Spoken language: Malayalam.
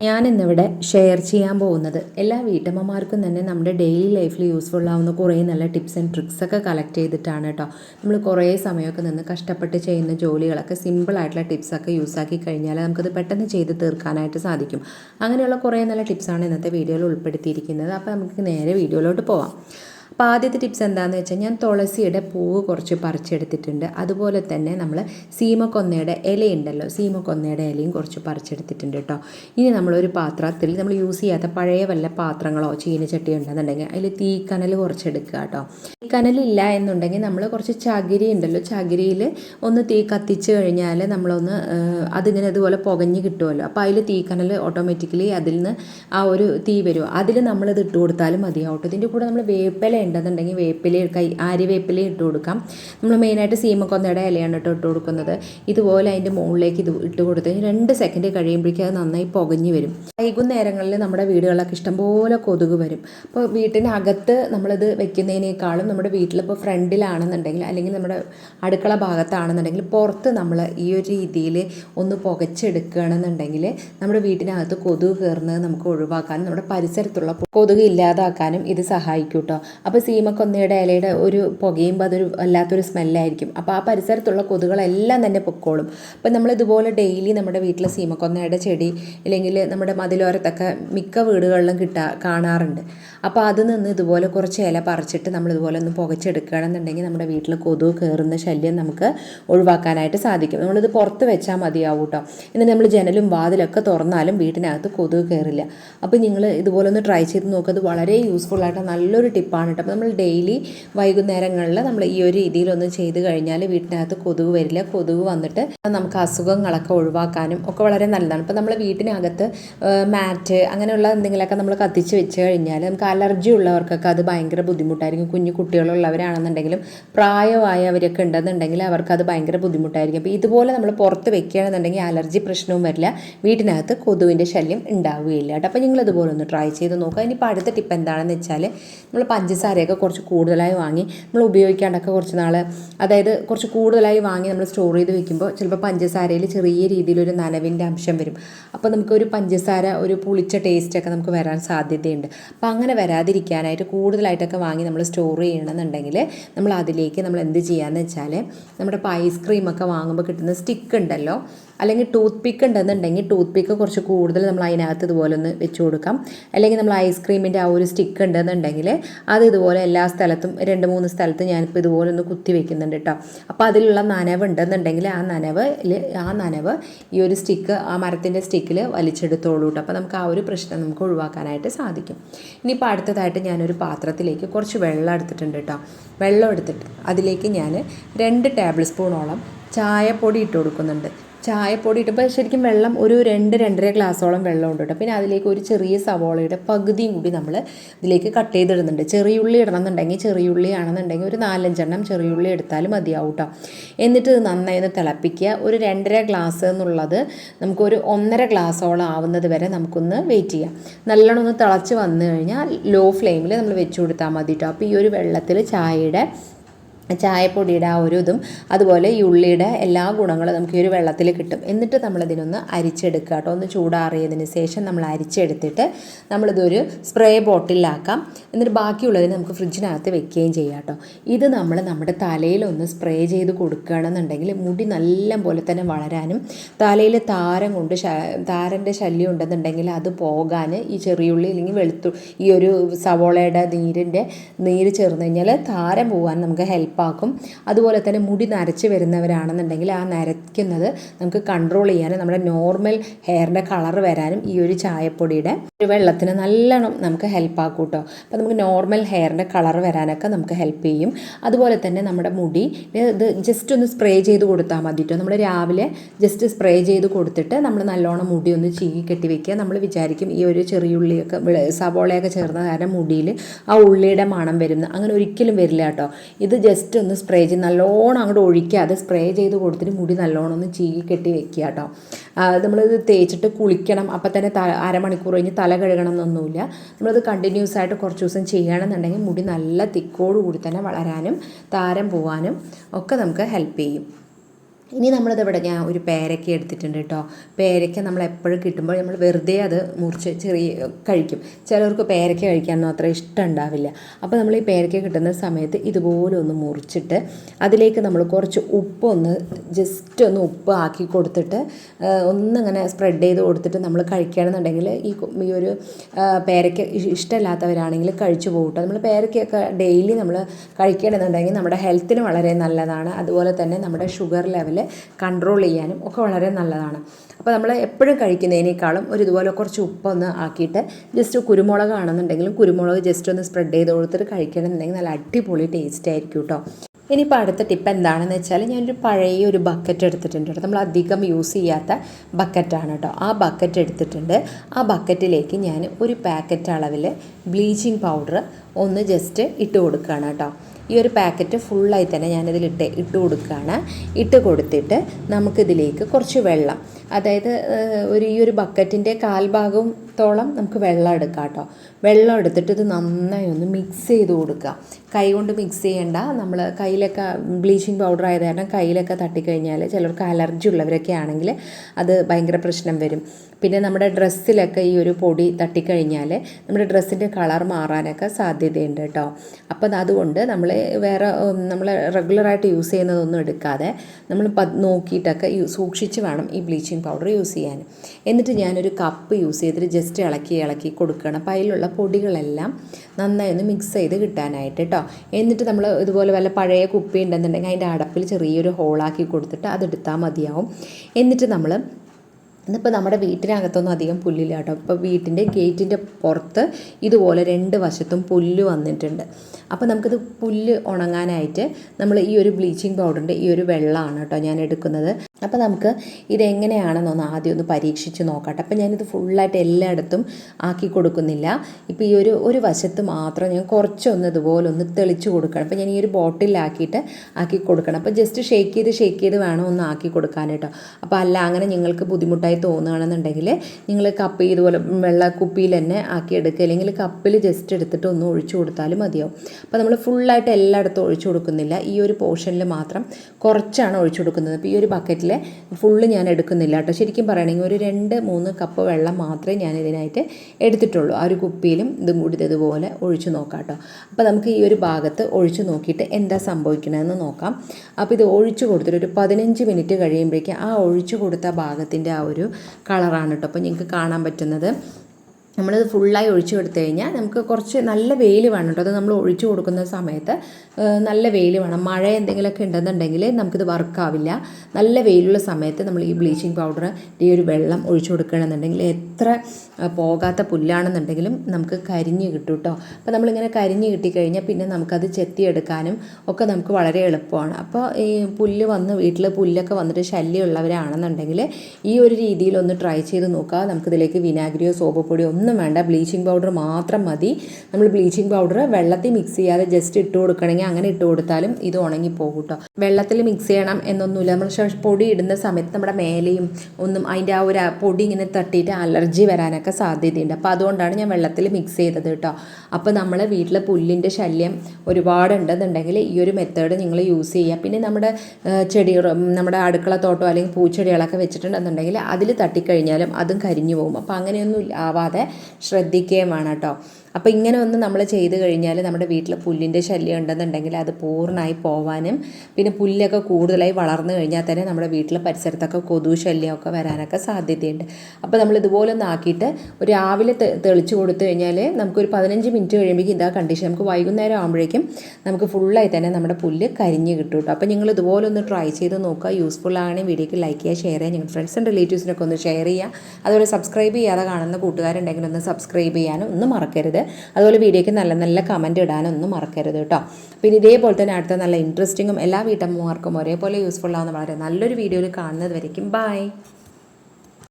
ഞാനിന്നിവിടെ ഷെയർ ചെയ്യാൻ പോകുന്നത് എല്ലാ വീട്ടമ്മമാർക്കും തന്നെ നമ്മുടെ ഡെയിലി ലൈഫിൽ യൂസ്ഫുൾ ആവുന്ന കുറേ നല്ല ടിപ്സ് ആൻഡ് ട്രിക്സ് ഒക്കെ കളക്ട് ചെയ്തിട്ടാണ് കേട്ടോ നമ്മൾ കുറേ സമയമൊക്കെ നിന്ന് കഷ്ടപ്പെട്ട് ചെയ്യുന്ന ജോലികളൊക്കെ സിമ്പിൾ ആയിട്ടുള്ള ടിപ്സൊക്കെ യൂസാക്കി കഴിഞ്ഞാൽ നമുക്കത് പെട്ടെന്ന് ചെയ്ത് തീർക്കാനായിട്ട് സാധിക്കും. അങ്ങനെയുള്ള കുറേ നല്ല ടിപ്സാണ് ഇന്നത്തെ വീഡിയോയിൽ ഉൾപ്പെടുത്തിയിരിക്കുന്നത്. അപ്പോൾ നമുക്ക് നേരെ വീഡിയോയിലോട്ട് പോവാം. അപ്പോൾ ആദ്യത്തെ ടിപ്സ് എന്താണെന്ന് വെച്ചാൽ ഞാൻ തുളസിയുടെ പൂവ് കുറച്ച് പറിച്ചെടുത്തിട്ടുണ്ട്. അതുപോലെ തന്നെ നമ്മൾ സീമക്കൊന്നയുടെ ഇലയുണ്ടല്ലോ സീമക്കൊന്നയുടെ ഇലയും കുറച്ച് പറിച്ചെടുത്തിട്ടുണ്ട് കേട്ടോ ഇനി നമ്മളൊരു പാത്രത്തിൽ നമ്മൾ യൂസ് ചെയ്യാത്ത പഴയ വല്ല പാത്രങ്ങളോ ചീനച്ചട്ടിയോ ഉണ്ടെന്നുണ്ടെങ്കിൽ അതിൽ തീക്കനൽ കുറച്ചെടുക്കുക കേട്ടോ തീക്കനലില്ല എന്നുണ്ടെങ്കിൽ നമ്മൾ കുറച്ച് ചകിരി ഉണ്ടല്ലോ ചകിരിയിൽ ഒന്ന് തീ കത്തിച്ച് കഴിഞ്ഞാൽ നമ്മളൊന്ന് അതിങ്ങനെ ഇതുപോലെ പുകഞ്ഞ് കിട്ടുമല്ലോ അപ്പോൾ അതിൽ തീക്കനൽ ഓട്ടോമാറ്റിക്കലി അതിൽ നിന്ന് ആ ഒരു തീ വരും. അതിൽ നമ്മളിത് ഇട്ട് കൊടുത്താലും മതിയാവട്ടെ ഇതിന്റെ കൂടെ നമ്മൾ വേപ്പില ഉണ്ടെന്നുണ്ടെങ്കിൽ വേപ്പില കൈ ആര്യവേപ്പില ഇട്ട് കൊടുക്കാം. നമ്മൾ മെയിനായിട്ട് സീമക്കൊന്നയുടെ ഇലയാണ് കേട്ടോ ഇട്ട് കൊടുക്കുന്നത്. ഇതുപോലെ അതിന്റെ മുകളിലേക്ക് ഇത് ഇട്ട് കൊടുത്ത് രണ്ട് സെക്കൻഡ് കഴിയുമ്പോഴേക്കും അത് നന്നായി പുകഞ്ഞ് വരും. വൈകുന്നേരങ്ങളിൽ നമ്മുടെ വീടുകളിലൊക്കെ ഇഷ്ടംപോലെ കൊതുക് വരും. അപ്പോൾ വീട്ടിനകത്ത് നമ്മളിത് വെക്കുന്നതിനേക്കാളും നമ്മുടെ വീട്ടിലിപ്പോൾ ഫ്രണ്ടിലാണെന്നുണ്ടെങ്കിൽ അല്ലെങ്കിൽ നമ്മുടെ അടുക്കള ഭാഗത്താണെന്നുണ്ടെങ്കിൽ പുറത്ത് നമ്മൾ ഈ ഒരു രീതിയിൽ ഒന്ന് പുകച്ചെടുക്കുകയാണെന്നുണ്ടെങ്കിൽ നമ്മുടെ വീട്ടിനകത്ത് കൊതുക് കയറുന്നത് നമുക്ക് ഒഴിവാക്കാനും നമ്മുടെ പരിസരത്തുള്ള കൊതുക് ഇല്ലാതാക്കാനും ഇത് സഹായിക്കും കേട്ടോ. അപ്പോൾ സീമക്കൊന്നയുടെ ഇലയുടെ ഒരു പുകയുമ്പോൾ അതൊരു വല്ലാത്തൊരു സ്മെല്ലായിരിക്കും. അപ്പോൾ ആ പരിസരത്തുള്ള കൊതുകുകളെല്ലാം തന്നെ പൊക്കോളും. അപ്പോൾ നമ്മൾ ഇതുപോലെ ഡെയിലി നമ്മുടെ വീട്ടിലെ സീമക്കൊന്നയുടെ ചെടി അല്ലെങ്കിൽ നമ്മുടെ മതിലോരത്തൊക്കെ മിക്ക വീടുകളിലും കിട്ടാ കാണാറുണ്ട്. അപ്പോൾ അത് നിന്ന് ഇതുപോലെ കുറച്ച് ഇല പറിച്ചിട്ട് നമ്മൾ ഇതുപോലെ ഒന്ന് പുകച്ചെടുക്കുകയാണെന്നുണ്ടെങ്കിൽ നമ്മുടെ വീട്ടിൽ കൊതുക് കയറുന്ന ശല്യം നമുക്ക് ഒഴിവാക്കാനായിട്ട് സാധിക്കും. നമ്മളിത് പുറത്ത് വെച്ചാൽ മതിയാവും കേട്ടോ എന്നിട്ട് നമ്മൾ ജനലും വാതിലൊക്കെ തുറന്നാലും വീട്ടിനകത്ത് കൊതുക് കയറില്ല. അപ്പോൾ നിങ്ങൾ ഇതുപോലെ ഒന്ന് ട്രൈ ചെയ്ത് നോക്കുക അത് വളരെ യൂസ്ഫുൾ ആയിട്ട് നല്ലൊരു ടിപ്പാണ് കേട്ടോ അപ്പോൾ നമ്മൾ ഡെയിലി വൈകുന്നേരങ്ങളിൽ നമ്മൾ ഈ ഒരു രീതിയിലൊന്ന് ചെയ്ത് കഴിഞ്ഞാൽ വീട്ടിനകത്ത് കൊതുക് വരില്ല. കൊതുക് വന്നിട്ട് നമുക്ക് അസുഖങ്ങളൊക്കെ ഒഴിവാക്കാനും ഒക്കെ വളരെ നല്ലതാണ്. ഇപ്പോൾ നമ്മൾ വീട്ടിനകത്ത് മാറ്റ് അങ്ങനെയുള്ള എന്തെങ്കിലുമൊക്കെ നമ്മൾ കത്തിച്ച് വെച്ച് കഴിഞ്ഞാൽ നമുക്ക് അലർജി ഉള്ളവർക്കൊക്കെ അത് ഭയങ്കര ബുദ്ധിമുട്ടായിരിക്കും. കുഞ്ഞു കുട്ടികളുള്ളവരാണെന്നുണ്ടെങ്കിലും പ്രായമായവരൊക്കെ ഉണ്ടെന്നുണ്ടെങ്കിൽ അവർക്ക് അത് ഭയങ്കര ബുദ്ധിമുട്ടായിരിക്കും. അപ്പോൾ ഇതുപോലെ നമ്മൾ പുറത്ത് വെക്കുകയാണെന്നുണ്ടെങ്കിൽ അലർജി പ്രശ്നവും വരില്ല. വീട്ടിനകത്ത് കൊതുവിന്റെ ശല്യം ഉണ്ടാവുകയില്ല കേട്ടോ. അപ്പോൾ നിങ്ങൾ ഇതുപോലെ ഒന്ന് ട്രൈ ചെയ്ത് നോക്കുക. ഇനിയിപ്പോൾ അടുത്ത ടിപ്പ് എന്താണെന്ന് വെച്ചാൽ നമ്മൾ പഞ്ചസാരയൊക്കെ കുറച്ച് കൂടുതലായി വാങ്ങി നമ്മൾ ഉപയോഗിക്കാണ്ടൊക്കെ കുറച്ച് നാൾ അതായത് കുറച്ച് കൂടുതലായി വാങ്ങി നമ്മൾ സ്റ്റോർ ചെയ്ത് വെക്കുമ്പോൾ ചിലപ്പോൾ പഞ്ചസാരയിൽ ചെറിയ രീതിയിലൊരു നനവിന്റെ അംശം വരും. അപ്പോൾ നമുക്കൊരു പഞ്ചസാര ഒരു പുളിച്ച ടേസ്റ്റൊക്കെ നമുക്ക് വരാൻ സാധ്യതയുണ്ട്. അപ്പോൾ അങ്ങനെ വരാതിരിക്കാനായിട്ട് കൂടുതലായിട്ടൊക്കെ വാങ്ങി നമ്മൾ സ്റ്റോർ ചെയ്യണമെന്നുണ്ടെങ്കിൽ നമ്മൾ അതിലേക്ക് നമ്മൾ എന്ത് ചെയ്യാന്ന് വെച്ചാൽ നമ്മുടെ ഇപ്പോൾ ഐസ്ക്രീമൊക്കെ വാങ്ങുമ്പോൾ കിട്ടുന്ന സ്റ്റിക്ക് ഉണ്ടല്ലോ അല്ലെങ്കിൽ ടൂത്ത് പിക്ക് ഉണ്ടെന്നുണ്ടെങ്കിൽ ടൂത്ത് പിക്ക് കുറച്ച് കൂടുതൽ നമ്മൾ അതിനകത്ത് ഇതുപോലെ ഒന്ന് വെച്ച് കൊടുക്കാം. അല്ലെങ്കിൽ നമ്മൾ ഐസ്ക്രീമിന്റെ ആ ഒരു സ്റ്റിക്ക് ഉണ്ടെന്നുണ്ടെങ്കിൽ അത് ഇതുപോലെ എല്ലാ സ്ഥലത്തും രണ്ട് മൂന്ന് സ്ഥലത്ത് ഞാനിപ്പോൾ ഇതുപോലെ ഒന്ന് കുത്തി വെക്കുന്നുണ്ട് കേട്ടോ അപ്പോൾ അതിലുള്ള നനവ് ഉണ്ടെന്നുണ്ടെങ്കിൽ ആ നനവ് ആ നനവ് ഈ ഒരു സ്റ്റിക്ക് ആ മരത്തിന്റെ സ്റ്റിക്കിൽ വലിച്ചെടുത്തോളൂ കേട്ടോ അപ്പോൾ നമുക്ക് ആ ഒരു പ്രശ്നം നമുക്ക് ഒഴിവാക്കാനായിട്ട് സാധിക്കും. ഇനിയിപ്പോൾ അടുത്തതായിട്ട് ഞാനൊരു പാത്രത്തിലേക്ക് കുറച്ച് വെള്ളം എടുത്തിട്ടുണ്ട് കേട്ടോ വെള്ളം എടുത്തിട്ട് അതിലേക്ക് ഞാൻ രണ്ട് ടേബിൾ സ്പൂണോളം ചായപ്പൊടി ഇട്ട് കൊടുക്കുന്നുണ്ട്. ചായപ്പൊടി ഇട്ടപ്പോൾ ശരിക്കും വെള്ളം ഒരു രണ്ട് രണ്ടര ഗ്ലാസ്സോളം വെള്ളം ഉണ്ട് കേട്ടോ. പിന്നെ അതിലേക്ക് ഒരു ചെറിയ സവോളയുടെ പകുതിയും കൂടി നമ്മൾ ഇതിലേക്ക് കട്ട് ചെയ്തിടുന്നുണ്ട്. ചെറിയുള്ളി ഇടണം എന്നുണ്ടെങ്കിൽ ചെറിയുള്ളി ആണെന്നുണ്ടെങ്കിൽ ഒരു നാലഞ്ചെണ്ണം ചെറിയുള്ളി എടുത്താലും മതിയാവും കേട്ടോ. എന്നിട്ട് ഇത് നന്നായി ഒന്ന് തിളപ്പിക്കുക. ഒരു രണ്ടര ഗ്ലാസ് എന്നുള്ളത് നമുക്കൊരു ഒന്നര ഗ്ലാസ്സോളം ആവുന്നത് വരെ നമുക്കൊന്ന് വെയിറ്റ് ചെയ്യാം. നല്ലോണം ഒന്ന് തിളച്ച് വന്നു കഴിഞ്ഞാൽ ലോ ഫ്ലെയിമിൽ നമ്മൾ വെച്ച് കൊടുത്താൽ മതി കേട്ടോ. അപ്പോൾ ഈ ഒരു വെള്ളത്തിൽ ചായയുടെ ചായപ്പൊടിയുടെ ആ ഒരു ഇതും അതുപോലെ ഈ ഉള്ളിയുടെ എല്ലാ ഗുണങ്ങളും നമുക്ക് ഈ ഒരു വെള്ളത്തിൽ കിട്ടും. എന്നിട്ട് നമ്മളതിനൊന്ന് അരിച്ചെടുക്കുക കേട്ടോ. ഒന്ന് ചൂടാറിയതിന് ശേഷം നമ്മൾ അരിച്ചെടുത്തിട്ട് നമ്മളിതൊരു സ്പ്രേ ബോട്ടിലാക്കാം എന്നിട്ട് ബാക്കിയുള്ളതിന് നമുക്ക് ഫ്രിഡ്ജിനകത്ത് വെക്കുകയും ചെയ്യാം കേട്ടോ. ഇത് നമ്മൾ നമ്മുടെ തലയിലൊന്ന് സ്പ്രേ ചെയ്ത് കൊടുക്കുകയാണെന്നുണ്ടെങ്കിൽ മുടി നല്ല പോലെ തന്നെ വളരാനും തലയിൽ താരം കൊണ്ട് താരന്റെ ശല്യം ഉണ്ടെന്നുണ്ടെങ്കിൽ അത് പോകാൻ ഈ ചെറിയുള്ളി അല്ലെങ്കിൽ വെളുത്തു ഈ ഒരു സവോളയുടെ നീരിന്റെ നീര് ചേർന്ന് കഴിഞ്ഞാൽ താരം പോകാൻ നമുക്ക് ഹെൽപ്പ് ഹെൽപ്പാക്കും അതുപോലെ തന്നെ മുടി നരച്ച് വരുന്നവരാണെന്നുണ്ടെങ്കിൽ ആ നരയ്ക്കുന്നത് നമുക്ക് കൺട്രോൾ ചെയ്യാനും നമ്മുടെ നോർമൽ ഹെയറിന്റെ കളർ വരാനും ഈ ഒരു ചായപ്പൊടിയുടെ ഒരു വെള്ളത്തിന് നല്ലോണം നമുക്ക് ഹെൽപ്പാക്കും കേട്ടോ അപ്പോൾ നമുക്ക് നോർമൽ ഹെയറിന്റെ കളർ വരാനൊക്കെ നമുക്ക് ഹെൽപ്പ് ചെയ്യും. അതുപോലെ തന്നെ നമ്മുടെ മുടി ഇത് ജസ്റ്റ് ഒന്ന് സ്പ്രേ ചെയ്ത് കൊടുത്താൽ മതി കേട്ടോ നമ്മൾ രാവിലെ ജസ്റ്റ് സ്പ്രേ ചെയ്ത് കൊടുത്തിട്ട് നമ്മൾ നല്ലോണം മുടി ഒന്ന് ചീകി കെട്ടി വെക്കുക. നമ്മൾ വിചാരിക്കും ഈ ഒരു ചെറിയുള്ളിയൊക്കെ സവോളയൊക്കെ ചേർന്ന കാരണം മുടിയിൽ ആ ഉള്ളിയുടെ മണം വരുന്ന അങ്ങനെ ഒരിക്കലും വരില്ല കേട്ടോ ഇത് ജസ്റ്റ് ജസ്റ്റ് ഒന്ന് സ്പ്രേ ചെയ്ത് നല്ലോണം അങ്ങോട്ട് ഒഴിക്കാതെ സ്പ്രേ ചെയ്ത് കൊടുത്തിട്ട് മുടി നല്ലോണം ഒന്ന് ചീകി കെട്ടി വെക്കുക കേട്ടോ. നമ്മളിത് തേച്ചിട്ട് കുളിക്കണം. അപ്പം തന്നെ ത അരമണിക്കൂർ കഴിഞ്ഞ് തല കഴുകണം എന്നൊന്നുമില്ല നമ്മളത് കണ്ടിന്യൂസ് ആയിട്ട് കുറച്ച് ദിവസം ചെയ്യണമെന്നുണ്ടെങ്കിൽ മുടി നല്ല തിക്കോടുകൂടി തന്നെ വളരാനും താരം പോകാനും ഒക്കെ നമുക്ക് ഹെൽപ്പ് ചെയ്യും. ഇനി നമ്മളിതിവിടെ ഞാൻ ഒരു പേരയ്ക്ക എടുത്തിട്ടുണ്ട് കേട്ടോ. പേരക്ക നമ്മൾ എപ്പോഴും കിട്ടുമ്പോൾ നമ്മൾ വെറുതെ അത് മുറിച്ച് ചെറിയ കഴിക്കും. ചിലർക്ക് പേരക്ക കഴിക്കാനൊന്നും അത്ര ഇഷ്ടം ഉണ്ടാവില്ല. അപ്പോൾ നമ്മൾ ഈ പേരക്ക കിട്ടുന്ന സമയത്ത് ഇതുപോലെ ഒന്ന് മുറിച്ചിട്ട് അതിലേക്ക് നമ്മൾ കുറച്ച് ഉപ്പൊന്ന് ജസ്റ്റ് ഒന്ന് ഉപ്പ് ആക്കി കൊടുത്തിട്ട് ഒന്നിങ്ങനെ സ്പ്രെഡ് ചെയ്ത് കൊടുത്തിട്ട് നമ്മൾ കഴിക്കുകയാണെന്നുണ്ടെങ്കിൽ ഈ ഈ ഒരു പേരക്ക ഇഷ്ടമില്ലാത്തവരാണെങ്കിൽ കഴിച്ചു പോകട്ടോ. നമ്മൾ പേരക്കയൊക്കെ ഡെയിലി നമ്മൾ കഴിക്കണമെന്നുണ്ടെങ്കിൽ നമ്മുടെ ഹെൽത്തിന് വളരെ നല്ലതാണ്. അതുപോലെ തന്നെ നമ്മുടെ ഷുഗർ ലെവൽ കൺട്രോൾ ചെയ്യാനും ഒക്കെ വളരെ നല്ലതാണ്. അപ്പോൾ നമ്മൾ എപ്പോഴും കഴിക്കുന്നതിനേക്കാളും ഒരു ഇതുപോലെ കുറച്ച് ഉപ്പൊന്ന് ആക്കിയിട്ട് ജസ്റ്റ് കുരുമുളക് ആണെന്നുണ്ടെങ്കിലും കുരുമുളക് ജസ്റ്റ് ഒന്ന് സ്പ്രെഡ് ചെയ്ത് കൊടുത്തിട്ട് കഴിക്കണമെന്നുണ്ടെങ്കിൽ നല്ല അടിപൊളി ടേസ്റ്റ് ആയിരിക്കും കേട്ടോ ഇനിയിപ്പോൾ അടുത്ത ടിപ്പ് എന്താണെന്ന് വെച്ചാൽ ഞാനൊരു പഴയ ഒരു ബക്കറ്റ് എടുത്തിട്ടുണ്ട് കേട്ടോ നമ്മൾ അധികം യൂസ് ചെയ്യാത്ത ബക്കറ്റാണ് കേട്ടോ ആ ബക്കറ്റ് എടുത്തിട്ടുണ്ട്. ആ ബക്കറ്റിലേക്ക് ഞാൻ ഒരു പാക്കറ്റ് അളവിൽ ബ്ലീച്ചിങ് പൗഡർ ഒന്ന് ജസ്റ്റ് ഇട്ട് കൊടുക്കുകയാണ് കേട്ടോ ഈ ഒരു പാക്കറ്റ് ഫുള്ളായി തന്നെ ഞാനിതിൽ ഇട്ട് ഇട്ട് കൊടുക്കുകയാണ്. ഇട്ട് കൊടുത്തിട്ട് നമുക്കിതിലേക്ക് കുറച്ച് വെള്ളം അതായത് ഒരു ഈ ഒരു ബക്കറ്റിന്റെ കാൽഭാഗത്തോളം നമുക്ക് വെള്ളം എടുക്കാം കേട്ടോ. വെള്ളം എടുത്തിട്ട് ഇത് നന്നായി ഒന്ന് മിക്സ് ചെയ്ത് കൊടുക്കുക. കൈ കൊണ്ട് മിക്സ് ചെയ്യേണ്ട. നമ്മൾ കയ്യിലൊക്കെ ബ്ലീച്ചിങ് പൗഡർ ആയത് കാരണം കയ്യിലൊക്കെ തട്ടിക്കഴിഞ്ഞാൽ ചിലർക്ക് അലർജി ഉള്ളവരൊക്കെ ആണെങ്കിൽ അത് ഭയങ്കര പ്രശ്നം വരും. പിന്നെ നമ്മുടെ ഡ്രസ്സിലൊക്കെ ഈ ഒരു പൊടി തട്ടിക്കഴിഞ്ഞാൽ നമ്മുടെ ഡ്രസ്സിന്റെ കളർ മാറാനൊക്കെ സാധ്യതയുണ്ട് കേട്ടോ. അപ്പോൾ അതുകൊണ്ട് നമ്മൾ വേറെ നമ്മൾ റെഗുലറായിട്ട് യൂസ് ചെയ്യുന്നതൊന്നും എടുക്കാതെ നമ്മൾ നോക്കിയിട്ടൊക്കെ സൂക്ഷിച്ച് വേണം ഈ ബ്ലീച്ചിങ് പൗഡർ യൂസ് ചെയ്യാൻ. എന്നിട്ട് ഞാനൊരു കപ്പ് യൂസ് ചെയ്തിട്ട് ജസ്റ്റ് ഇളക്കി ഇളക്കി കൊടുക്കണം അപ്പോൾ അതിലുള്ള പൊടികളെല്ലാം നന്നായി ഒന്ന് മിക്സ് ചെയ്ത് കിട്ടാനായിട്ട് കേട്ടോ എന്നിട്ട് നമ്മൾ ഇതുപോലെ വല്ല പഴയ കുപ്പി ഉണ്ടെന്നുണ്ടെങ്കിൽ അതിന്റെ അടപ്പിൽ ചെറിയൊരു ഹോളാക്കി കൊടുത്തിട്ട് അതെടുത്താൽ മതിയാവും. എന്നിട്ട് നമ്മൾ ഇന്നിപ്പോൾ നമ്മുടെ വീട്ടിനകത്തൊന്നും അധികം പുല്ലില്ല കേട്ടോ. ഇപ്പോൾ വീട്ടിന്റെ ഗേറ്റിന്റെ പുറത്ത് ഇതുപോലെ രണ്ട് വശത്തും പുല്ല് വന്നിട്ടുണ്ട്. അപ്പോൾ നമുക്കിത് പുല്ല് ഉണങ്ങാനായിട്ട് നമ്മൾ ഈ ഒരു ബ്ലീച്ചിങ് പൗഡറിന്റെ ഈ ഒരു വെള്ളമാണ് കേട്ടോ ഞാൻ എടുക്കുന്നത്. അപ്പോൾ നമുക്ക് ഇതെങ്ങനെയാണെന്നൊന്ന് ആദ്യം ഒന്ന് പരീക്ഷിച്ച് നോക്കട്ടെ. അപ്പോൾ ഞാനിത് ഫുള്ളായിട്ട് എല്ലായിടത്തും ആക്കി കൊടുക്കുന്നില്ല. ഇപ്പോൾ ഈ ഒരു ഒരു വശത്ത് മാത്രം ഞാൻ കുറച്ചൊന്ന് ഇതുപോലെ ഒന്ന് തെളിച്ച് കൊടുക്കണം. അപ്പോൾ ഞാൻ ഈ ഒരു ബോട്ടിലാക്കിയിട്ട് ആക്കി കൊടുക്കണം. അപ്പോൾ ജസ്റ്റ് ഷേക്ക് ചെയ്ത് ഷേക്ക് ചെയ്ത് വേണം ഒന്ന് ആക്കി കൊടുക്കാൻ കേട്ടോ. അപ്പോൾ അല്ല അങ്ങനെ നിങ്ങൾക്ക് ബുദ്ധിമുട്ടായി തോന്നുകയാണെന്നുണ്ടെങ്കിൽ നിങ്ങൾ കപ്പ് ഇതുപോലെ വെള്ള കുപ്പിയിൽ തന്നെ ആക്കി എടുക്കുക അല്ലെങ്കിൽ കപ്പിൽ ജസ്റ്റ് എടുത്തിട്ട് ഒന്ന് ഒഴിച്ചു കൊടുത്താലും മതിയാവും. അപ്പോൾ നമ്മൾ ഫുള്ളായിട്ട് എല്ലായിടത്തും ഒഴിച്ചു കൊടുക്കുന്നില്ല. ഈ ഒരു പോർഷനിൽ മാത്രം കുറച്ചാണ് ഒഴിച്ചു കൊടുക്കുന്നത്. അപ്പോൾ ഈ ഒരു ബക്കറ്റിൽ ഫുള്ള് ഞാൻ എടുക്കുന്നില്ല കേട്ടോ. ശരിക്കും പറയുകയാണെങ്കിൽ ഒരു രണ്ട് മൂന്ന് കപ്പ് വെള്ളം മാത്രമേ ഞാൻ ഇതിനായിട്ട് എടുത്തിട്ടുള്ളൂ. ആ ഒരു കുപ്പിയിലും ഇതും കൂടി ഇതുപോലെ ഒഴിച്ചു നോക്കാം കേട്ടോ. അപ്പോൾ നമുക്ക് ഈ ഒരു ഭാഗത്ത് ഒഴിച്ചു നോക്കിയിട്ട് എന്താ സംഭവിക്കണമെന്ന് നോക്കാം. അപ്പോൾ ഇത് ഒഴിച്ചു കൊടുത്തിട്ട് ഒരു പതിനഞ്ച് മിനിറ്റ് കഴിയുമ്പോഴേക്കും ആ ഒഴിച്ചു കൊടുത്ത ഭാഗത്തിന്റെ ആ ഒരു കളറാണ് കേട്ടോ. അപ്പോൾ നിങ്ങൾക്ക് കാണാൻ പറ്റുന്നത്. നമ്മളിത് ഫുള്ളായി ഒഴിച്ചു കൊടുത്തു കഴിഞ്ഞാൽ നമുക്ക് കുറച്ച് നല്ല വെയിൽ വേണം കേട്ടോ. അത് നമ്മൾ ഒഴിച്ചു കൊടുക്കുന്ന സമയത്ത് നല്ല വെയിൽ വേണം. മഴ എന്തെങ്കിലുമൊക്കെ ഉണ്ടെന്നുണ്ടെങ്കിൽ നമുക്കിത് വർക്കാവില്ല നല്ല വെയിലുള്ള സമയത്ത് നമ്മൾ ഈ ബ്ലീച്ചിങ് പൗഡർ ഈ ഒരു വെള്ളം ഒഴിച്ചു കൊടുക്കണമെന്നുണ്ടെങ്കിൽ എത്ര പോകാത്ത പുല്ലാണെന്നുണ്ടെങ്കിലും നമുക്ക് കരിഞ്ഞ് കിട്ടും കേട്ടോ. അപ്പോൾ നമ്മളിങ്ങനെ കരിഞ്ഞ് കിട്ടിക്കഴിഞ്ഞാൽ പിന്നെ നമുക്കത് ചെത്തിയെടുക്കാനും ഒക്കെ നമുക്ക് വളരെ എളുപ്പമാണ്. അപ്പോൾ ഈ പുല്ല് വന്ന് വീട്ടിൽ പുല്ലൊക്കെ വന്നിട്ട് ശല്യമുള്ളവരാണെന്നുണ്ടെങ്കിൽ ഈ ഒരു രീതിയിലൊന്ന് ട്രൈ ചെയ്ത് നോക്കുക. നമുക്കിതിലേക്ക് വിനാഗിരിയോ സോപ്പ് പൊടിയോ ഒന്നും വേണ്ട. ബ്ലീച്ചിങ് പൗഡർ മാത്രം മതി. നമ്മൾ ബ്ലീച്ചിങ് പൗഡർ വെള്ളത്തിൽ മിക്സ് ചെയ്യാതെ ജസ്റ്റ് ഇട്ട് കൊടുക്കണമെങ്കിൽ അങ്ങനെ ഇട്ട് കൊടുത്താലും ഇത് ഉണങ്ങിപ്പോകും കേട്ടോ വെള്ളത്തിൽ മിക്സ് ചെയ്യണം എന്നൊന്നുമില്ല. നമ്മൾ പൊടി ഇടുന്ന സമയത്ത് നമ്മുടെ മേലെയും ഒന്നും അതിന്റെ ആ ഒരു പൊടി ഇങ്ങനെ തട്ടിയിട്ട് അലർജി വരാനൊക്കെ സാധ്യതയുണ്ട്. അപ്പോൾ അതുകൊണ്ടാണ് ഞാൻ വെള്ളത്തിൽ മിക്സ് ചെയ്തത് കേട്ടോ അപ്പോൾ നമ്മൾ വീട്ടിലെ പുല്ലിന്റെ ശല്യം ഒരുപാട് ഒരുപാടുണ്ടെന്നുണ്ടെങ്കിൽ ഈ ഒരു മെത്തേഡ് നിങ്ങൾ യൂസ് ചെയ്യുക. പിന്നെ നമ്മുടെ ചെടികൾ നമ്മുടെ അടുക്കള തോട്ടോ അല്ലെങ്കിൽ പൂച്ചെടികളൊക്കെ വെച്ചിട്ടുണ്ടെന്നുണ്ടെങ്കിൽ അതിൽ തട്ടിക്കഴിഞ്ഞാലും അതും കരിഞ്ഞു പോകും. അപ്പോൾ അങ്ങനെയൊന്നും ആവാതെ ശ്രദ്ധിക്കുകയും വേണം കേട്ടോ. അപ്പോൾ ഇങ്ങനെ ഒന്ന് നമ്മൾ ചെയ്ത് കഴിഞ്ഞാൽ നമ്മുടെ വീട്ടിൽ പുല്ലിന്റെ ശല്യം ഉണ്ടെന്നുണ്ടെങ്കിൽ അത് പൂർണമായി പോവാനും പിന്നെ പുല്ലൊക്കെ കൂടുതലായി വളർന്നു കഴിഞ്ഞാൽ തന്നെ നമ്മുടെ വീട്ടിലെ പരിസരത്തൊക്കെ കൊതു ശല്യമൊക്കെ വരാനൊക്കെ സാധ്യതയുണ്ട്. അപ്പോൾ നമ്മൾ ഇതുപോലെ ഒന്ന് ആക്കിയിട്ട് രാവിലെ തെളിച്ച് കൊടുത്തു കഴിഞ്ഞാൽ നമുക്കൊരു പതിനഞ്ച് മിനിറ്റ് കഴിയുമ്പോഴേക്കും ഇതാ കണ്ടീഷൻ നമുക്ക് വൈകുന്നേരം ആകുമ്പോഴേക്കും നമുക്ക് ഫുള്ളായി തന്നെ നമ്മുടെ പുല്ല് കരിഞ്ഞ് കിട്ടും കേട്ടോ അപ്പോൾ നിങ്ങൾ ഇതുപോലെ ഒന്ന് ട്രൈ ചെയ്ത് നോക്കുക. യൂസ്ഫുൾ ആണെങ്കിൽ വീഡിയോക്ക് ലൈക്ക് ചെയ്യുക ഷെയർ ചെയ്യുക. നിങ്ങളുടെ ഫ്രണ്ട്സ് ആൻഡ് റിലേറ്റീവ്സിനൊക്കെ ഒന്ന് ഷെയർ ചെയ്യുക. അതുപോലെ സബ്സ്ക്രൈബ് ചെയ്യാതെ കാണുന്ന കൂട്ടുകാരുണ്ടെങ്കിൽ ഒന്ന് സബ്സ്ക്രൈബ് ചെയ്യാനും ഒന്നും മറക്കരുത്. അതുപോലെ വീഡിയോയ്ക്ക് നല്ല നല്ല കമന്റ് ഇടാനൊന്നും മറക്കരുത് കേട്ടോ. പിന്നെ ഇതേപോലെ തന്നെ അടുത്ത നല്ല ഇൻട്രസ്റ്റിങ്ങും എല്ലാ വീട്ടമ്മമാർക്കും ഒരേപോലെ യൂസ്ഫുൾ ആവുന്ന വളരെ നല്ലൊരു വീഡിയോയിൽ കാണുന്നത് വരയ്ക്കും. ബൈ